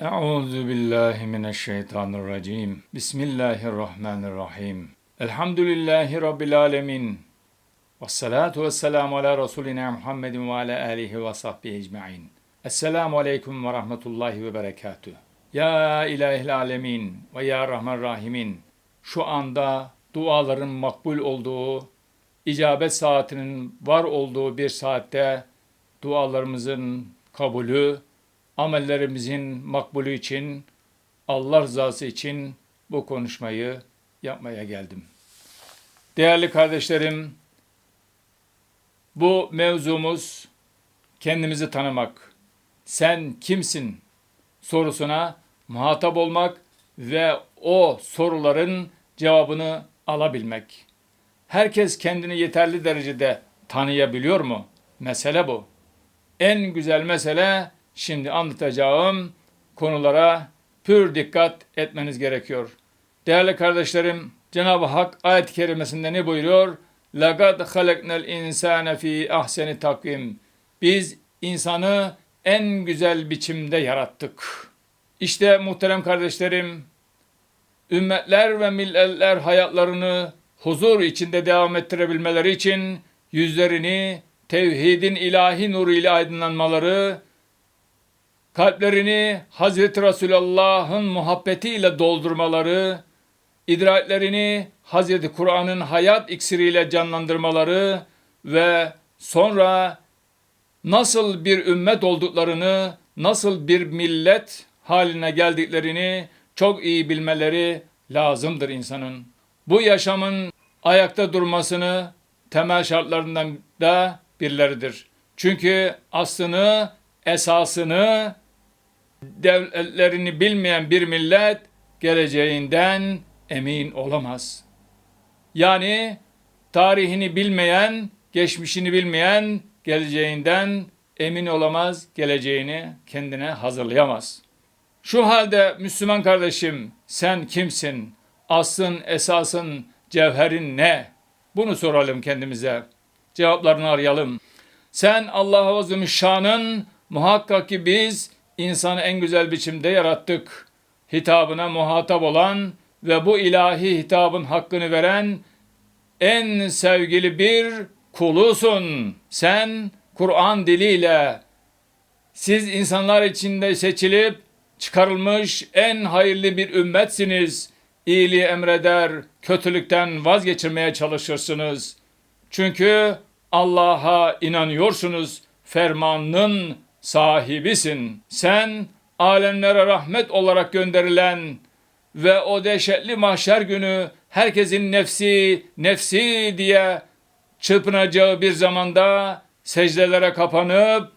Euzu billahi mineşşeytanirracim. Bismillahirrahmanirrahim. Elhamdülillahi rabbil alamin. Ves salatu vesselamu ala Resulina Muhammedin ve ala alihi ve sahbihi ecmaîn. Esselamu aleyküm ve rahmetullahi ve berekatüh. Ya ilahil alemin ve ya rahman rahimin. Şu anda duaların makbul olduğu, icabet saatinin var olduğu bir saatte dualarımızın kabulü, amellerimizin makbulü için, Allah rızası için bu konuşmayı yapmaya geldim. Değerli kardeşlerim, bu mevzumuz kendimizi tanımak. Sen kimsin sorusuna muhatap olmak ve o soruların cevabını alabilmek. Herkes kendini yeterli derecede tanıyabiliyor mu? Mesele bu. En güzel mesele şimdi anlatacağım konulara pür dikkat etmeniz gerekiyor. Değerli kardeşlerim, Cenab-ı Hak ayet-i kerimesinde ne buyuruyor? لَقَدْ خَلَقْنَا الْاِنْسَانَ ف۪ي ahseni takvim. Biz insanı en güzel biçimde yarattık. İşte muhterem kardeşlerim, ümmetler ve milletler hayatlarını huzur içinde devam ettirebilmeleri için yüzlerini tevhidin ilahi nuru ile aydınlanmaları, kalplerini Hazreti Resulullah'ın muhabbetiyle doldurmaları, idraklerini Hazreti Kur'an'ın hayat iksiriyle canlandırmaları ve sonra nasıl bir ümmet olduklarını, nasıl bir millet haline geldiklerini çok iyi bilmeleri lazımdır insanın. Bu yaşamın ayakta durmasını temel şartlarından da birleridir. Çünkü aslını, esasını, devletlerini bilmeyen bir millet geleceğinden emin olamaz. Yani tarihini bilmeyen, geçmişini bilmeyen geleceğinden emin olamaz, geleceğini kendine hazırlayamaz. Şu halde Müslüman kardeşim sen kimsin? Aslın, esasın, cevherin ne? Bunu soralım kendimize. Cevaplarını arayalım. Sen Allah-u Azimüşşan'ın muhakkak ki biz insanı en güzel biçimde yarattık. Hitabına muhatap olan ve bu ilahi hitabın hakkını veren en sevgili bir kulusun. Sen Kur'an diliyle siz insanlar içinde seçilip çıkarılmış en hayırlı bir ümmetsiniz. İyiliği emreder, kötülükten vazgeçirmeye çalışırsınız. Çünkü Allah'a inanıyorsunuz, fermanın sahibisin. Sen alemlere rahmet olarak gönderilen ve o dehşetli mahşer günü herkesin nefsi, nefsi diye çırpınacağı bir zamanda secdelere kapanıp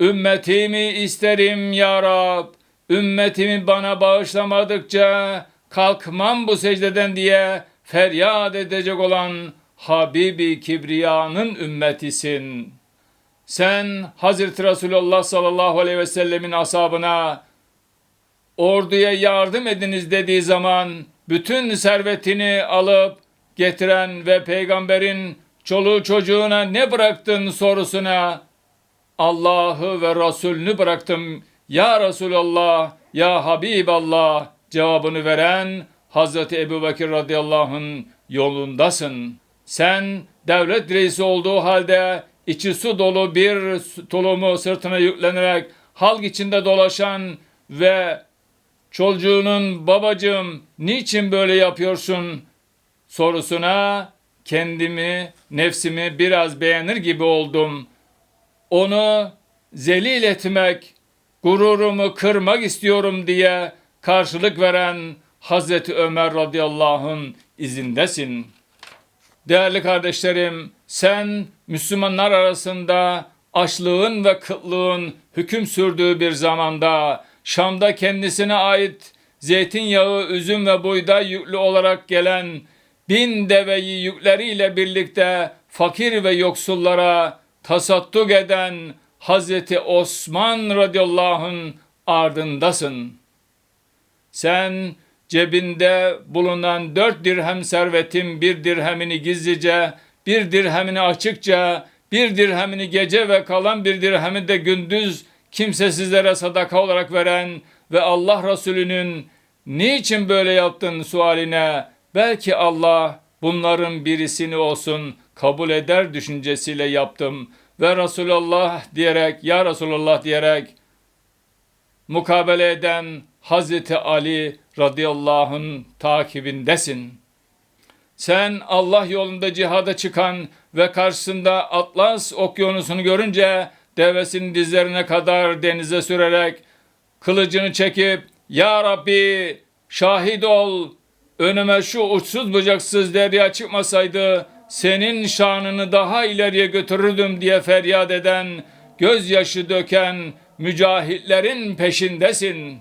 ümmetimi isterim ya Rab, ümmetimi bana bağışlamadıkça kalkmam bu secdeden diye feryat edecek olan Habibi Kibriya'nın ümmetisin. Sen Hazreti Resulullah sallallahu aleyhi ve sellemin ashabına orduya yardım ediniz dediği zaman bütün servetini alıp getiren ve peygamberin çoluğu çocuğuna ne bıraktın sorusuna Allah'ı ve Resulünü bıraktım ya Resulallah ya Habiballah cevabını veren Hazreti Ebu Bekir radıyallahu anh yolundasın. Sen devlet reisi olduğu halde içi su dolu bir tulumu sırtına yüklenerek halk içinde dolaşan ve çocuğunun babacığım niçin böyle yapıyorsun sorusuna kendimi, nefsimi biraz beğenir gibi oldum. Onu zelil etmek, gururumu kırmak istiyorum diye karşılık veren Hazreti Ömer radıyallahu anh izindesin. Değerli kardeşlerim, sen Müslümanlar arasında açlığın ve kıtlığın hüküm sürdüğü bir zamanda Şam'da kendisine ait zeytinyağı, üzüm ve buğday yüklü olarak gelen bin deveyi yükleriyle birlikte fakir ve yoksullara tasadduk eden Hazreti Osman radıyallahu ardındasın. Sen cebinde bulunan dört dirhem servetin bir dirhemini gizlice, bir dirhemini açıkça, bir dirhemini gece ve kalan bir dirhemi de gündüz kimsesizlere sadaka olarak veren ve Allah Resulü'nün niçin böyle yaptın sualine belki Allah bunların birisini olsun kabul eder düşüncesiyle yaptım ve Resulullah diyerek ya Resulullah diyerek mukabele eden Hazreti Ali radıyallahu anh takibindesin. Sen Allah yolunda cihada çıkan ve karşısında Atlas okyanusunu görünce devesinin dizlerine kadar denize sürerek kılıcını çekip Ya Rabbi şahit ol önüme şu uçsuz bucaksız derya çıkmasaydı senin şanını daha ileriye götürürdüm diye feryat eden, gözyaşı döken mücahitlerin peşindesin.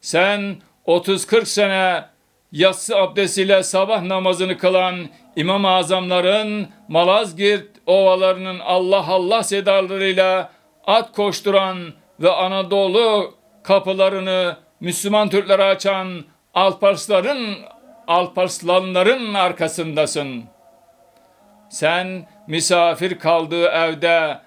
Sen 30-40 sene yatsı abdestiyle sabah namazını kılan İmam-ı Azamların Malazgirt ovalarının Allah Allah sedalarıyla at koşturan ve Anadolu kapılarını Müslüman Türklere açan Alparsların Alparslanların arkasındasın. Sen misafir kaldığı evde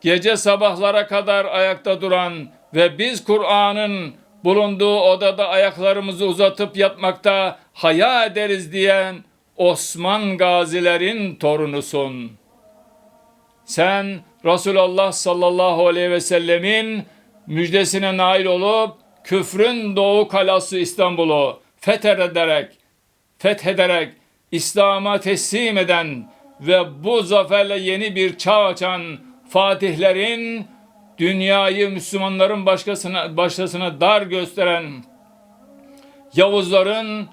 gece sabahlara kadar ayakta duran ve biz Kur'an'ın bulunduğu odada ayaklarımızı uzatıp yatmakta haya ederiz diyen Osman gazilerin torunusun. Sen Resulullah sallallahu aleyhi ve sellemin müjdesine nail olup küfrün doğu kalası İstanbul'u fethederek fethederek İslam'a teslim eden ve bu zaferle yeni bir çağ açan fatihlerin dünyayı Müslümanların başkasına, başkasına dar gösteren Yavuzların,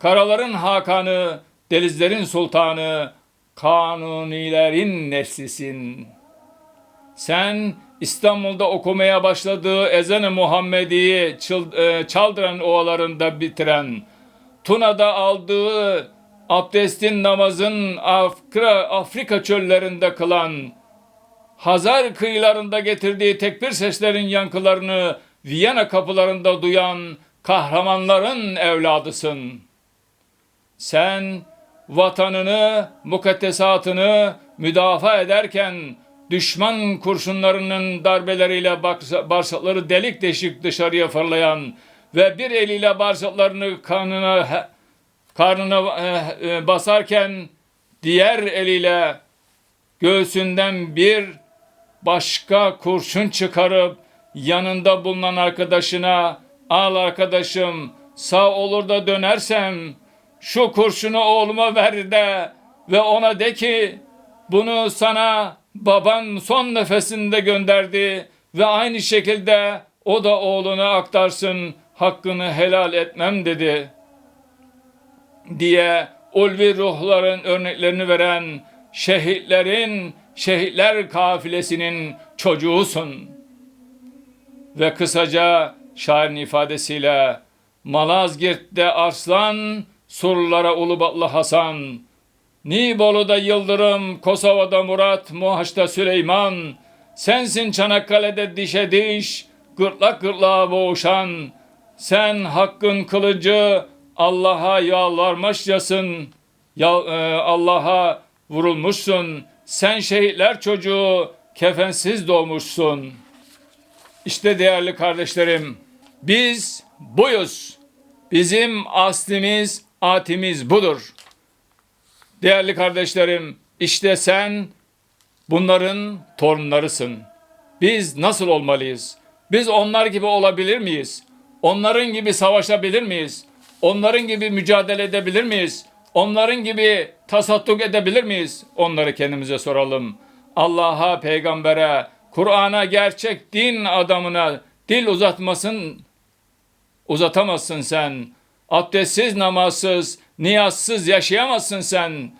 karaların hakanı, denizlerin sultanı, kanunilerin neslisin. Sen İstanbul'da okumaya başladığı ezan-ı Muhammedi'yi e, çaldıran ovalarında bitiren, Tuna'da aldığı abdestin namazın Afrika, Afrika çöllerinde kılan, Hazar kıyılarında getirdiği tekbir seslerin yankılarını Viyana kapılarında duyan kahramanların evladısın. Sen vatanını, mukaddesatını müdafaa ederken düşman kurşunlarının darbeleriyle bağırsakları delik deşik dışarıya fırlayan ve bir eliyle bağırsaklarını kanına karnına e, e, basarken diğer eliyle göğsünden bir başka kurşun çıkarıp yanında bulunan arkadaşına al arkadaşım sağ olur da dönersem şu kurşunu oğluma ver de ve ona de ki bunu sana baban son nefesinde gönderdi ve aynı şekilde o da oğluna aktarsın hakkını helal etmem dedi. diye ulvi ruhların örneklerini veren şehitlerin, şehitler kafilesinin çocuğusun. Ve kısaca şairin ifadesiyle Malazgirt'te Arslan, Surlara Ulubatlı Hasan, Nibolu'da Yıldırım, Kosova'da Murat, Muhaç'ta Süleyman, sensin Çanakkale'de dişe diş, gırtlak gırtlağa boğuşan, sen hakkın kılıcı, Allah'a yalvarmışçasın, ya, e, Allah'a vurulmuşsun, sen şehitler çocuğu kefensiz doğmuşsun. İşte değerli kardeşlerim, biz buyuz. Bizim aslimiz, atimiz budur. Değerli kardeşlerim, işte sen bunların torunlarısın. Biz nasıl olmalıyız? Biz onlar gibi olabilir miyiz? Onların gibi savaşabilir miyiz? Onların gibi mücadele edebilir miyiz? Onların gibi tasadduk edebilir miyiz? Onları kendimize soralım. Allah'a, peygambere, Kur'an'a, gerçek din adamına dil uzatmasın, uzatamazsın sen. Abdestsiz, namazsız, niyazsız yaşayamazsın sen.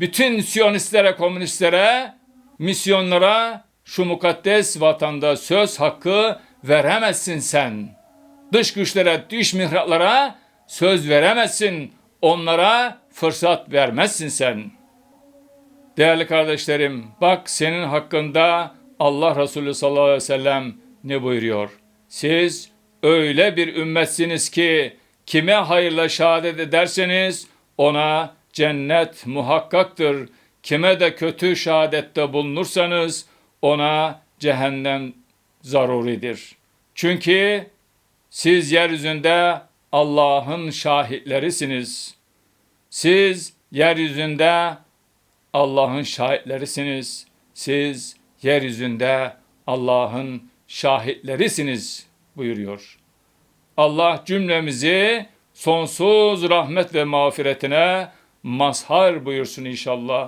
Bütün siyonistlere, komünistlere, misyonlara şu mukaddes vatanda söz hakkı veremezsin sen. Dış güçlere, dış mihraklara söz veremezsin. Onlara fırsat vermezsin sen. Değerli kardeşlerim, bak senin hakkında Allah Resulü sallallahu aleyhi ve sellem ne buyuruyor? Siz öyle bir ümmetsiniz ki kime hayırla şehadet ederseniz ona cennet muhakkaktır. Kime de kötü şehadette bulunursanız ona cehennem zaruridir. Çünkü siz yeryüzünde Allah'ın şahitlerisiniz. Siz yeryüzünde Allah'ın şahitlerisiniz. Siz yeryüzünde Allah'ın şahitlerisiniz buyuruyor. Allah cümlemizi sonsuz rahmet ve mağfiretine mazhar buyursun inşallah.